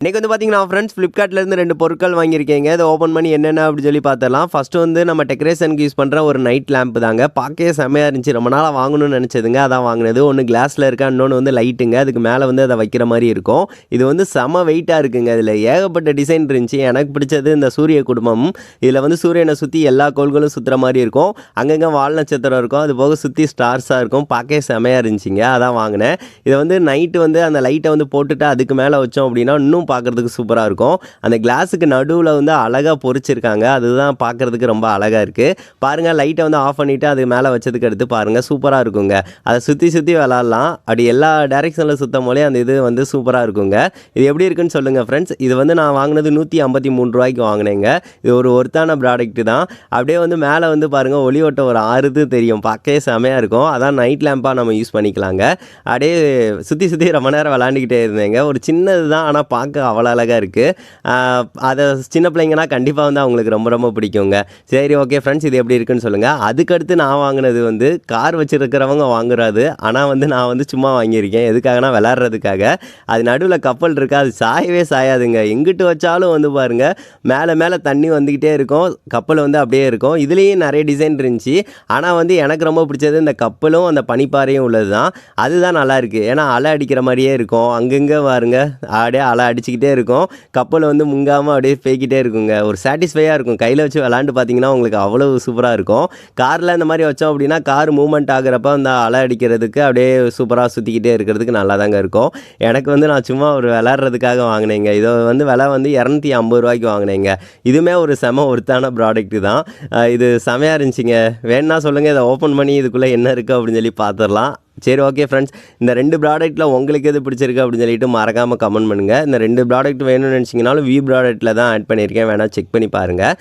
இன்றைக்கி வந்து பார்த்தீங்கன்னா ஃப்ரெண்ட்ஸ் ஃப்ளிப்கார்ட்லேருந்து ரெண்டு பொருட்கள் வாங்கியிருக்கீங்க. இதை ஓப்பன் பண்ணி என்னென்ன அப்படின்னு சொல்லி பார்த்துடலாம் ஃபஸ்ட்டு வந்து நம்ம டெக்கரேஷனுக்கு யூஸ் பண்ணுற ஒரு நைட் லேம்ப் தாங்க. பார்க்கவே செம்மையாக இருந்துச்சு. ரொம்ப நாளாக வாங்கணும்னு நினச்சதுங்க. அதான் வாங்கினது. ஒன்று கிளாஸில் இருக்கா இன்னொன்று வந்து லைட்டுங்க அதுக்கு மேலே வந்து அதை வைக்கிற மாதிரி இருக்கும். இது வந்து செம வெயிட்டாக இருக்குங்க. இதில் ஏகப்பட்ட டிசைன் இருந்துச்சு. எனக்கு பிடிச்சது இந்த சூரிய குடும்பம். இதில் வந்து சூரியனை சுற்றி எல்லா கோள்களும் சுற்றுற மாதிரி இருக்கும். அங்கங்கே வால் நட்சத்திரம் இருக்கும். அது போக சுற்றி ஸ்டார்ஸாக இருக்கும். பார்க்கவே செமையாக இருந்துச்சுங்க. அதான் வாங்கினேன். இதை வந்து நைட்டு வந்து அந்த லைட்டை வந்து போட்டுட்டு அதுக்கு மேலே வச்சோம் அப்படின்னா இன்னும் பார்க்குறதுக்கு சூப்பராக இருக்கும். அந்த கிளாஸுக்கு நடுவில் வந்து அழகாக பொறிச்சிருக்காங்க. அதுதான் பார்க்குறதுக்கு ரொம்ப அழகாக இருக்குது பாருங்கள் லைட்டை வந்து ஆஃப் பண்ணிவிட்டு அது மேலே வச்சதுக்கு அடுத்து பாருங்கள் சூப்பராக இருக்குங்க. அதை சுற்றி சுற்றி விளாட்லாம். அப்படி எல்லா டேரெக்ஷனில் சுத்தம் போலே அந்த இது வந்து சூப்பராக இருக்குங்க. இது எப்படி இருக்குன்னு சொல்லுங்கள் ஃப்ரெண்ட்ஸ் இது வந்து நான் வாங்கினது நூற்றி ஐம்பத்தி மூணு ரூபாய்க்கு வாங்கினேங்க. இது ஒரு ஒருத்தான ப்ராடக்ட்டு தான். அப்படியே வந்து மேலே வந்து பாருங்கள் ஒளி ஓட்ட ஒரு ஆறுது தெரியும். பார்க்கவே செமையாக இருக்கும். அதான் நைட் லேம்பாக நம்ம யூஸ் பண்ணிக்கலாங்க. அப்படியே சுற்றி சுற்றி ரொம்ப நேரம் விளாண்டுக்கிட்டே இருந்தேங்க. ஒரு சின்னது தான் ஆனால் பார்க்க அவ்வளோ அழகாக இருக்குது அதை சின்ன பிள்ளைங்கன்னா கண்டிப்பாக வந்து அவங்களுக்கு ரொம்ப ரொம்ப பிடிக்குங்க. சரி ஓகே ஃப்ரெண்ட்ஸ் இது எப்படி இருக்குன்னு சொல்லுங்கள் அதுக்கடுத்து நான் வாங்கினது வந்து கார் வச்சுருக்கிறவங்க வாங்குறாது. ஆனால் வந்து நான் வந்து சும்மா வாங்கியிருக்கேன். எதுக்காகனா விளாட்றதுக்காக அது நடுவில் கப்பல் இருக்குது அது சாயவே சாயாதுங்க. எங்கிட்டு வச்சாலும் வந்து பாருங்கள் மேலே மேலே தண்ணி வந்துக்கிட்டே இருக்கும். கப்பல் வந்து அப்படியே இருக்கும். இதுலேயும் நிறைய டிசைன் இருந்துச்சு. ஆனால் வந்து எனக்கு ரொம்ப பிடிச்சது இந்த கப்பலும் அந்த பனிப்பாறையும் உள்ளது தான் அதுதான் நல்லாயிருக்கு ஏன்னா அலை அடிக்கிற மாதிரியே இருக்கும். அங்கங்கே பாருங்க அப்படியே அலை அடிச்சுக்கிட்டே இருக்கும். கப்பலை வந்து முங்காமல் அப்படியே பேய்கிட்டே இருக்குங்க. ஒரு சாட்டிஸ்ஃபையாக இருக்கும். கையில் வச்சு விளாண்டு பார்த்தீங்கன்னா உங்களுக்கு அவ்வளோ சூப்பராக இருக்கும். காரில் இந்த மாதிரி வச்சோம் அப்படின்னா கார் மூவ்மெண்ட் ஆகுறப்ப அந்த அலை அடிக்கிறதுக்கு அப்படியே சூப்பராக சுற்றிக்கிட்டே இருக்கிறதுக்கு நல்லா தாங்க இருக்கும். எனக்கு வந்து நான் சும்மா ஒரு விளாட்றதுக்காக வாங்கினேங்க. இதை வந்து விலை வந்து இரநூத்தி ஐம்பது ரூபாய்க்கு வாங்கினேங்க. இதுவுமே ஒரு செம ஒருத்தான ப்ராடக்ட்டு தான். இது செமையாக இருந்துச்சுங்க. வேணா சொல்லுங்கள் இதை ஓப்பன் பண்ணி இதுக்குள்ளே என்ன இருக்குது அப்படின்னு சொல்லி பார்த்துடலாம். சரி ஓகே ஃப்ரெண்ட்ஸ் இந்த ரெண்டு ப்ராடக்ட்டில் உங்களுக்கு எது பிடிச்சிருக்கு அப்படின்னு சொல்லிட்டு மறக்காமல் கமெண்ட் பண்ணுங்கள் இந்த ரெண்டு ப்ராடக்ட் வேணும்னு நினச்சிங்கனாலும் வி ப்ராடக்ட்டில் தான் ஆட் பண்ணியிருக்கேன். வேணால் செக் பண்ணி பாருங்கள்